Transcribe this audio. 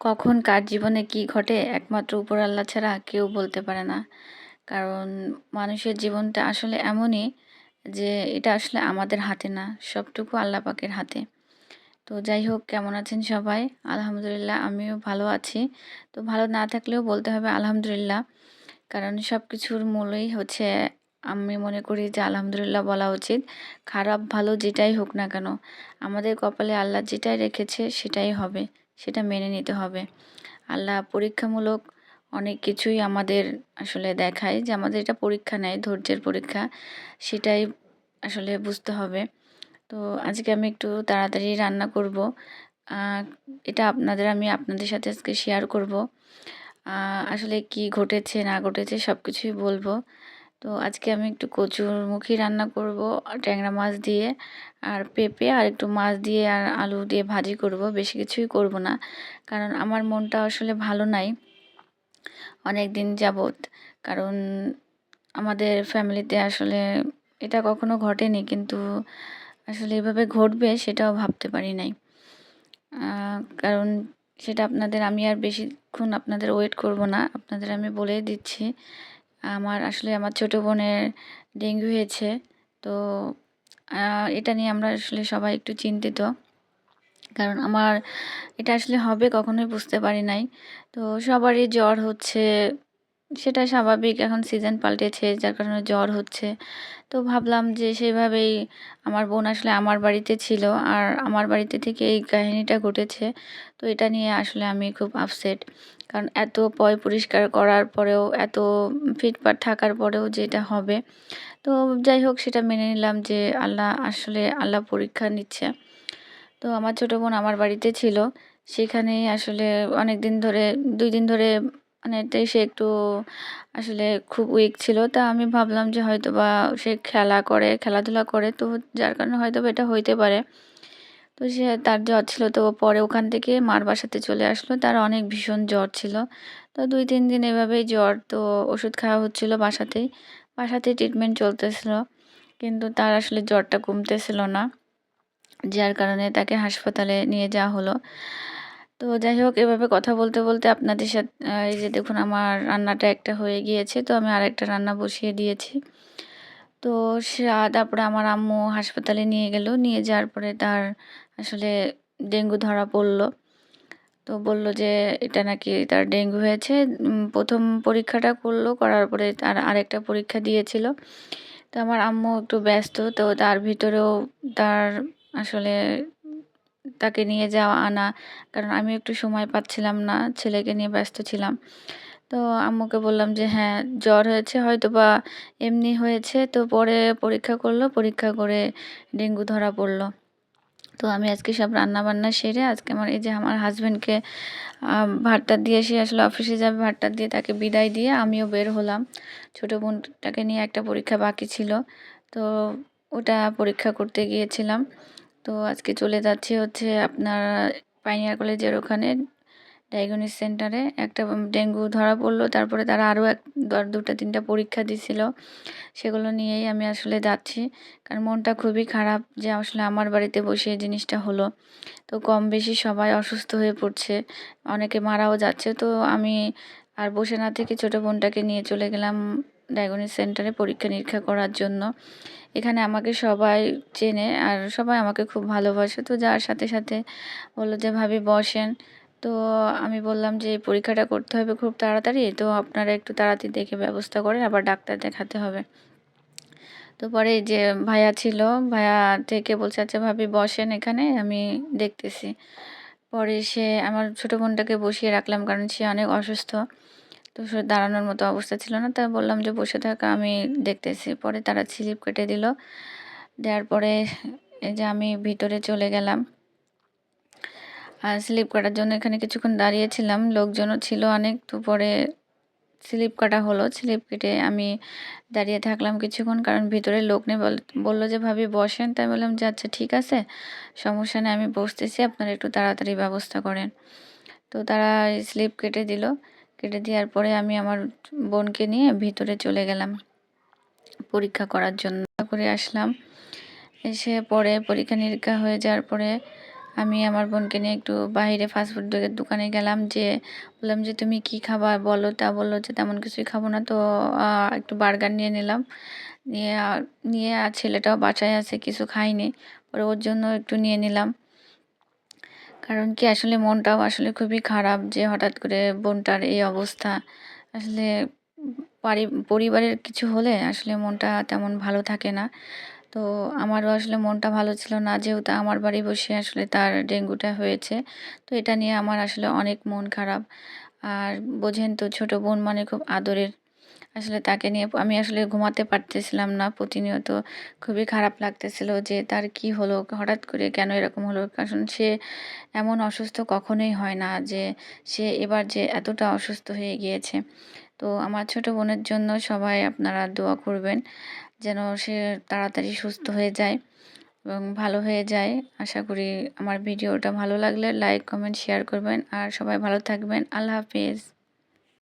কখন কার জীবনে কি ঘটে একমাত্র উপর আল্লাহ ছাড়া কেউ বলতে পারে না। কারণ মানুষের জীবনটা আসলে এমনই যে এটা আসলে আমাদের হাতে না, সবটুকু আল্লাহ পাকের হাতে। তো যাই হোক, কেমন আছেন সবাই? আলহামদুলিল্লাহ, আমিও ভালো আছি। তো ভালো না থাকলেও বলতে হবে আলহামদুলিল্লাহ। কারণ সব কিছুর মূলই হচ্ছে, আমি মনে করি যে আলহামদুলিল্লাহ বলা উচিত। খারাপ ভালো যেটাই হোক না কেন, আমাদের কপালে আল্লাহ যেটাই রেখেছে সেটাই হবে। সেটা মেনে নিতে হবে। আল্লাহ পরীক্ষামূলক অনেক কিছুই আমাদের আসলে দেখায় যে আমাদের এটা পরীক্ষা নেয়, ধৈর্যের পরীক্ষা, সেটাই আসলে বুঝতে হবে। তো আজকে আমি একটু তাড়াতাড়ি রান্না করব। এটা আপনাদের, আমি আপনাদের সাথে আজকে শেয়ার করব। আসলে কি ঘটেছে, না ঘটেছে সব কিছুই বলব। তো আজকে আমি একটু কচুরমুখী রান্না করব ট্যাংরা মাছ দিয়ে, আর পেঁপে, আর একটু মাছ দিয়ে, আর আলু দিয়ে ভাজি করব। বেশি কিছুই করব না, কারণ আমার মনটা আসলে ভালো নাই অনেক দিন যাবত কারণ আমাদের ফ্যামিলিতে আসলে এটা কখনো ঘটেনি, কিন্তু আসলে এভাবে ঘটবে সেটাও ভাবতে পারি নাই। কারণ সেটা আপনাদের আমি আর বেশিক্ষণ আপনাদের ওয়েট করব না, আপনাদের আমি বলে দিচ্ছি। আমার আসলে আমার ছোটো বোনের ডেঙ্গু হয়েছে। তো এটা নিয়ে আমরা আসলে সবাই একটু চিন্তিত। কারণ আমার এটা আসলে হবে কখনোই বুঝতে পারি নাই। তো সবারই জ্বর হচ্ছে সেটা স্বাভাবিক। এখন সিজন পাল্টেছে, যার কারণে জ্বর হচ্ছে। তো ভাবলাম যে সেভাবেই আমার বোন আসলে আমার বাড়িতে ছিল আর আমার বাড়িতে থেকে এই কাহিনিটা ঘটেছে। তো এটা নিয়ে আসলে আমি খুব আপসেট কারণ এত পয় পরিষ্কার করার পরেও, এত ফিটফাট থাকার পরেও যে এটা হবে। তো যাই হোক, সেটা মেনে নিলাম যে আল্লাহ আসলে আল্লাহ পরীক্ষা নিচ্ছে। তো আমার ছোটো বোন আমার বাড়িতে ছিল। সেখানেই আসলে অনেক দিন ধরে, দুই দিন ধরে মানে এটাই সে একটু আসলে খুব উইক ছিল। তা আমি ভাবলাম যে হয়তো বা সে খেলা করে, খেলাধুলা করে। তো যার কারণে হয়তো বা এটা হইতে পারে। তো সে তার জ্বর ছিল, তো পরে ওখান থেকে মার বাসাতে চলে আসলো। তার অনেক ভীষণ জ্বর ছিল। তো দুই, তিন দিন এভাবেই জ্বর, তো ওষুধ খাওয়া হচ্ছিল বাসাতেই। বাসাতেই ট্রিটমেন্ট চলতেছিল। কিন্তু তার আসলে জ্বরটা কমতেছিল না। যার কারণে তাকে হাসপাতালে নিয়ে যাওয়া হলো। তো যাই হোক, এভাবে কথা বলতে বলতে আপনাদের সাথে এই যে দেখুন আমার রান্নাটা একটা হয়ে গিয়েছে, তো আমি আরেকটা রান্না বসিয়ে দিয়েছি। তো সে তারপরে আমার আম্মু হাসপাতালে নিয়ে গেল, নিয়ে যাওয়ার পরে তার আসলে ডেঙ্গু ধরা পড়ল। তো বলল যে এটা নাকি তার ডেঙ্গু হয়েছে। প্রথম পরীক্ষাটা করল, করার পরে তার আরেকটা পরীক্ষা দিয়েছিল। তো আমার আম্মু একটু ব্যস্ত, তো তার ভিতরেও তার আসলে তাকে নিয়ে যাওয়া, আনা। কারণ আমি একটু সময় পাচ্ছিলাম না, ছেলেকে নিয়ে ব্যস্ত ছিলাম। তো আম্মুকে বললাম যে হ্যাঁ জ্বর হয়েছে হয়তো বা এমনি হয়েছে। তো পরে পরীক্ষা করল, পরীক্ষা করে ডেঙ্গু ধরা পড়ল। তো আমি আজকে সব রান্না বান্না সেরে আজকে আমার এই যে আমার হাজব্যান্ডকে ভাতটা দিয়ে সে আসলে অফিসে যাবে, ভাতটা দিয়ে তাকে বিদায় দিয়ে আমিও বের হলাম। ছোটো বোনটাকে নিয়ে একটা পরীক্ষা বাকি ছিল। তো ওটা পরীক্ষা করতে গিয়েছিলাম। তো আজকে চলে যাচ্ছি হচ্ছে আপনার পাইনিয়ার কলেজের ওখানে ডায়াগনিস সেন্টারে একটা ডেঙ্গু ধরা পড়ল, তারপরে তারা আরও এক দুটা, তিনটা পরীক্ষা দিছিল। সেগুলো নিয়েই আমি আসলে যাচ্ছি। কারণ মনটা খুবই খারাপ যে আসলে আমার বাড়িতে বসে এই জিনিসটা হলো। তো কম বেশি সবাই অসুস্থ হয়ে পড়ছে। অনেকে মারাও যাচ্ছে। তো আমি আর বসে না থেকে ছোটো বোনটাকে নিয়ে চলে গেলাম ডায়াগনিস সেন্টারে পরীক্ষা নিরীক্ষা করার জন্য। এখানে আমাকে সবাই চেনে আর সবাই আমাকে খুব ভালোবাসে। তো যার সাথে সাথে বলল যে, ভাবি বসেন। তো আমি বললাম যে পরীক্ষাটা করতে হবে খুব তাড়াতাড়ি। তো আপনারা একটু তাড়াতাড়ি দেখে ব্যবস্থা করেন, আবার ডাক্তার দেখাতে হবে। তো পরে যে ভাইয়া ছিল, ভাইয়া থেকে বলছে আচ্ছা ভাবি বসেন এখানে, আমি দেখতেছি। পরে সে আমার ছোটো বোনটাকে বসিয়ে রাখলাম, কারণ সে অনেক অসুস্থ। তো দাঁড়ানোর মতো অবস্থা ছিল না, তাই বললাম যে বসে থাকা, আমি দেখতেছি। পরে তারা স্লিপ কেটে দিল। দেওয়ার পরে এই যে আমি ভিতরে চলে গেলাম। আর স্লিপ কাটার জন্য এখানে কিছুক্ষণ দাঁড়িয়েছিলাম, লোকজনও ছিল অনেক, তো পরে স্লিপ কাটা হলো। স্লিপ কেটে আমি দাঁড়িয়ে থাকলাম কিছুক্ষণ, কারণ ভিতরে লোক নেই। বলল যে ভাবি বসেন, তাই বললাম যে আচ্ছা ঠিক আছে, সমস্যা নেই, আমি বসতেছি, আপনারা একটু তাড়াতাড়ি ব্যবস্থা করেন। তো তারা স্লিপ কেটে দিল। কেটে দেওয়ার পরে আমি আমার বোনকে নিয়ে ভিতরে চলে গেলাম পরীক্ষা করার জন্য। করে আসলাম। এসে পরে পরীক্ষা নিরীক্ষা হয়ে যাওয়ার পরে আমি আমার বোনকে নিয়ে একটু বাইরে ফাস্টফুড দোকানে গেলাম যে, বললাম যে, তুমি কি খাবা? বলো, তা বলল যে, তেমন কিছুই খাব না। তো একটু বার্গার নিয়ে নিলাম। নিয়ে নিয়ে আর ছেলেটাও বাসায় আছে, কিছু খাইনি পরে ওর জন্য একটু নিয়ে নিলাম। কারণ কি আসলে মনটাও আসলে খুবই খারাপ যে হঠাৎ করে বোনটার এই অবস্থা। আসলে পারি, পরিবারের কিছু হলে আসলে মনটা তেমন ভালো থাকে না। তো আমারও আসলে মনটা ভালো ছিল না, যেহেতু আমার বাড়ি বসে আসলে তার ডেঙ্গুটা হয়েছে। তো এটা নিয়ে আমার আসলে অনেক মন খারাপ। আর বোঝেন তো, ছোট বোন মানে খুব আদরের আসলে তাকে নিয়ে আমি আসলে ঘুমাতে পারতেছিলাম না। প্রতিনিয়ত খুবই খারাপ লাগতেছিল যে, তার কি হলো? হঠাৎ করে কেন এরকম হলো? কারণ সে এমন অসুস্থ কখনোই হয় না যে, সে এবার যে এতটা অসুস্থ হয়ে গিয়েছে। তো আমার ছোট বোনের জন্য সবাই আপনারা দোয়া করবেন যেন সে তাড়াতাড়ি সুস্থ হয়ে যায় এবং ভালো হয়ে যায়। আশা করি আমার ভিডিওটা ভালো লাগলে লাইক, কমেন্ট, শেয়ার করবেন। আর সবাই ভালো থাকবেন। আল্লাহ হাফিজ।